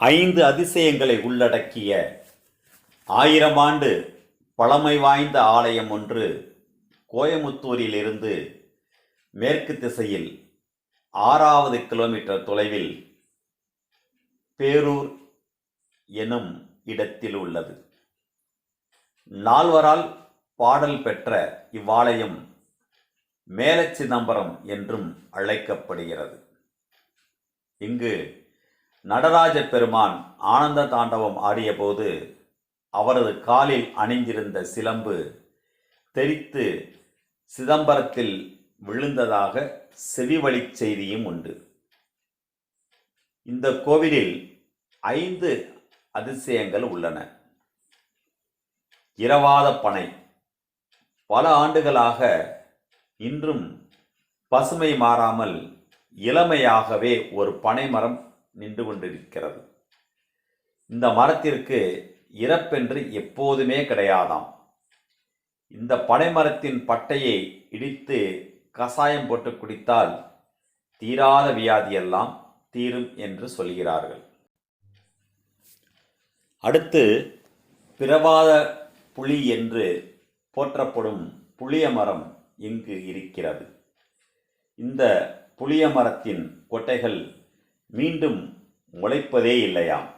ஐந்து அதிசயங்களை உள்ளடக்கிய ஆயிரம் ஆண்டு பழமை வாய்ந்த ஆலயம் ஒன்று கோயமுத்தூரிலிருந்து மேற்கு திசையில் ஆறாவது கிலோமீட்டர் தொலைவில் பேரூர் எனும் இடத்தில் உள்ளது. நால்வரால் பாடல் பெற்ற இவ்வாலயம் மேலச்சிதம்பரம் என்றும் அழைக்கப்படுகிறது. இங்கு நடராஜ பெருமான் ஆனந்த தாண்டவம் ஆடியபோது அவரது காலில் அணிந்திருந்த சிலம்பு தெரித்து சிதம்பரத்தில் விழுந்ததாக செவிவழிச் செய்தியும் உண்டு. இந்த கோவிலில் ஐந்து அதிசயங்கள் உள்ளன. இரவாத பனை. பல ஆண்டுகளாக இன்றும் பசுமை மாறாமல் இளமையாகவே ஒரு பனை மரம் நின்று கொண்டிருக்கிறது இந்த மரத்திற்கு இறப்பென்று எப்போதுமே கிடையாதாம். இந்த பனைமரத்தின் பட்டையை இடித்து கசாயம் போட்டு குடித்தால் தீராத வியாதியெல்லாம் தீரும் என்று சொல்கிறார்கள். அடுத்து பிரபாத புலி என்று போற்றப்படும் புளிய மரம் இங்கு இருக்கிறது. இந்த புளிய மரத்தின் கொட்டைகள் மீண்டும் முளைப்பதே இல்லையாம்.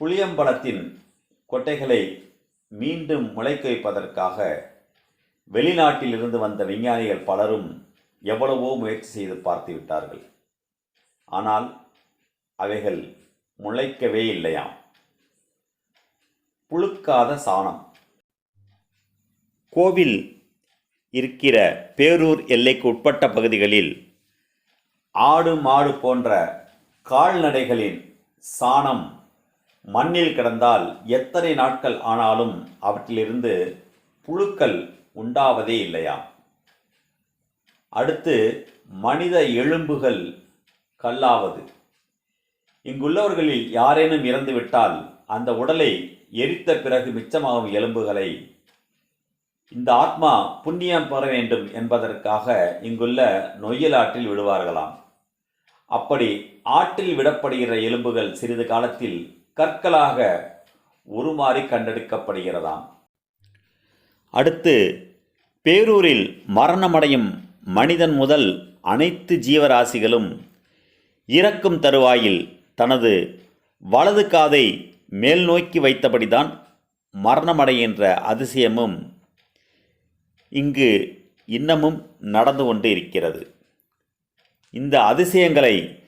புளியம்பழத்தின் கொட்டைகளை மீண்டும் முளைக்க வைப்பதற்காக வெளிநாட்டிலிருந்து வந்த விஞ்ஞானிகள் பலரும் எவ்வளவோ முயற்சி செய்து பார்த்து விட்டார்கள். ஆனால் அவைகள் முளைக்கவே இல்லையாம். புழுக்காத சாணம். கோவில் இருக்கிற பேரூர் எல்லைக்கு உட்பட்ட பகுதிகளில் ஆடு மாடு போன்ற கால்நடைகளின் சாணம் மண்ணில் கிடந்தால் எத்தனை நாட்கள் ஆனாலும் அவற்றிலிருந்து புழுக்கள் உண்டாவதே இல்லையா? அடுத்து மனித எலும்புகள் கல்லாவது. இங்குள்ளவர்களில் யாரேனும் இறந்துவிட்டால் அந்த உடலை எரித்த பிறகு மிச்சமாகும் எலும்புகளை இந்த ஆத்மா புண்ணியம் பெற வேண்டும் என்பதற்காக இங்குள்ள நொய்யலாற்றில் விடுவார்களாம். அப்படி ஆற்றில் விடப்படுகிற எலும்புகள் சிறிது காலத்தில் கற்களாக உருமாறி கண்டெடுக்கப்படுகிறதாம். அடுத்து பேரூரில் மரணமடையும் மனிதன் முதல் அனைத்து ஜீவராசிகளும் இறக்கும் தருவாயில் தனது வலது காதை மேல் நோக்கி வைத்தபடிதான் மரணமடைகின்ற அதிசயமும் இங்கு இன்னமும் நடந்து கொண்டு இருக்கிறது. இந்த அதிசயங்களை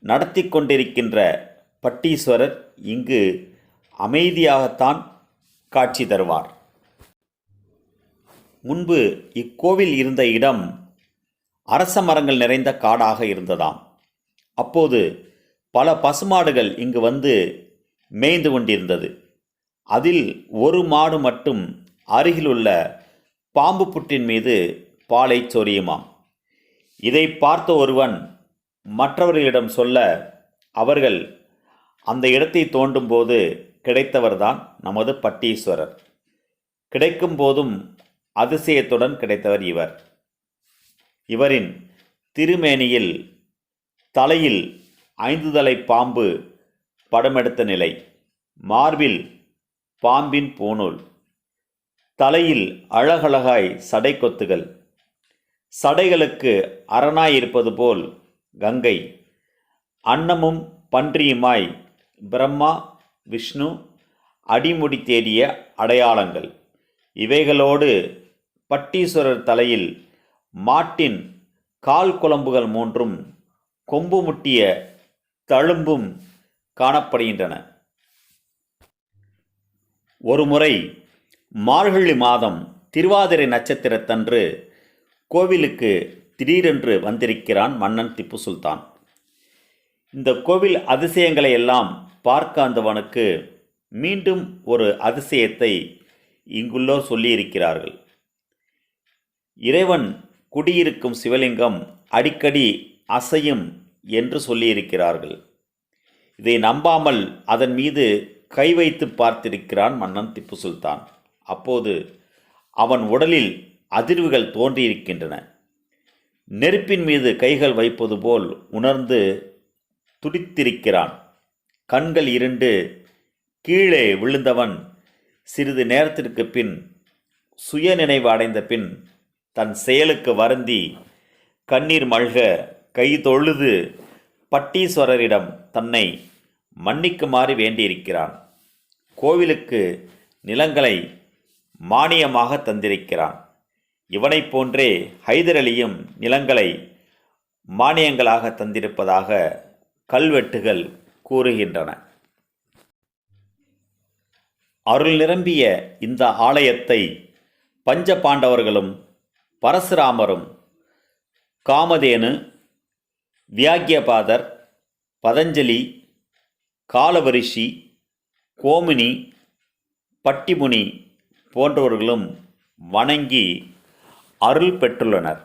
நடத்தி கொண்டிருக்கின்ற பட்டீஸ்வரர் இங்கு அமைதியாகத்தான் காட்சி தருவார். முன்பு இக்கோவில் இருந்த இடம் அரச மரங்கள் நிறைந்த காடாக இருந்ததாம். அப்போது பல பசுமாடுகள் இங்கு வந்து மேய்ந்து கொண்டிருந்தது. அதில் ஒரு மாடு மட்டும் அருகிலுள்ள பாம்பு புற்றின் மீது பாலை சொரியுமாம். இதை பார்த்த ஒருவன் மற்றவர்களிடம் சொல்ல அவர்கள் அந்த இடத்தை தோண்டும் போது கிடைத்தவர்தான் நமது பட்டீஸ்வரர். கிடைக்கும் போதும் அதிசயத்துடன் கிடைத்தவர் இவர். இவரின் திருமேனியில் தலையில் ஐந்து தலை பாம்பு படமெடுத்த நிலை. மார்பில் பாம்பின் பூநூல். தலையில் அழகழகாய் சடை கொத்துகள் சடைகளுக்கு அரணாய் இருப்பது போல் கங்கை. அன்னமும் பன்றியுமாய் பிரம்மா விஷ்ணு அடிமுடி தேடிய அடையாளங்கள். இவைகளோடு பட்டீஸ்வரர் தலையில் மாட்டின் கால் குழம்புகள் மூன்றும் கொம்பு முட்டிய தழும்பும் காணப்படுகின்றன. ஒருமுறை மார்கழி மாதம் திருவாதிரை நட்சத்திரத்தன்று கோவிலுக்கு திடீரென்று வந்திருக்கிறான் மன்னன் திப்பு சுல்தான். இந்த கோவில் அதிசயங்களை எல்லாம் பார்க்க அந்தவனுக்கு மீண்டும் ஒரு அதிசயத்தை இங்குள்ளோர் சொல்லியிருக்கிறார்கள். இறைவன் குடியிருக்கும் சிவலிங்கம் அடிக்கடி அசையும் என்று சொல்லியிருக்கிறார்கள். இதை நம்பாமல் அதன் மீது கை வைத்து பார்த்திருக்கிறான் மன்னன் திப்பு சுல்தான். அப்போது அவன் உடலில் அதிர்வுகள் தோன்றியிருக்கின்றன. நெருப்பின் மீது கைகள் வைப்பது போல் உணர்ந்து துடித்திருக்கிறான். கண்கள் இருண்டு கீழே விழுந்தவன் சிறிது நேரத்திற்கு பின் சுயநினைவு அடைந்த பின் தன் செயலுக்கு வருந்தி கண்ணீர் மல்க கை தொழுது பட்டீஸ்வரரிடம் தன்னை மன்னிக்குமாறு வேண்டியிருக்கிறான். கோவிலுக்கு நிலங்களை மானியமாக தந்திருக்கிறான். இவனைப் போன்றே ஹைதர் அலியும் நிலங்களை மானியங்களாக தந்திருப்பதாக கல்வெட்டுகள் கூறுகின்றன. அருள் நிரம்பிய இந்த ஆலயத்தை பஞ்ச பாண்டவர்களும் பரசுராமரும் காமதேனு வியாக்கியபாதர் பதஞ்சலி காலவரிஷி கோமினி பட்டிமுனி போன்றவர்களும் வணங்கி அருள் பெற்றுள்ளனர்.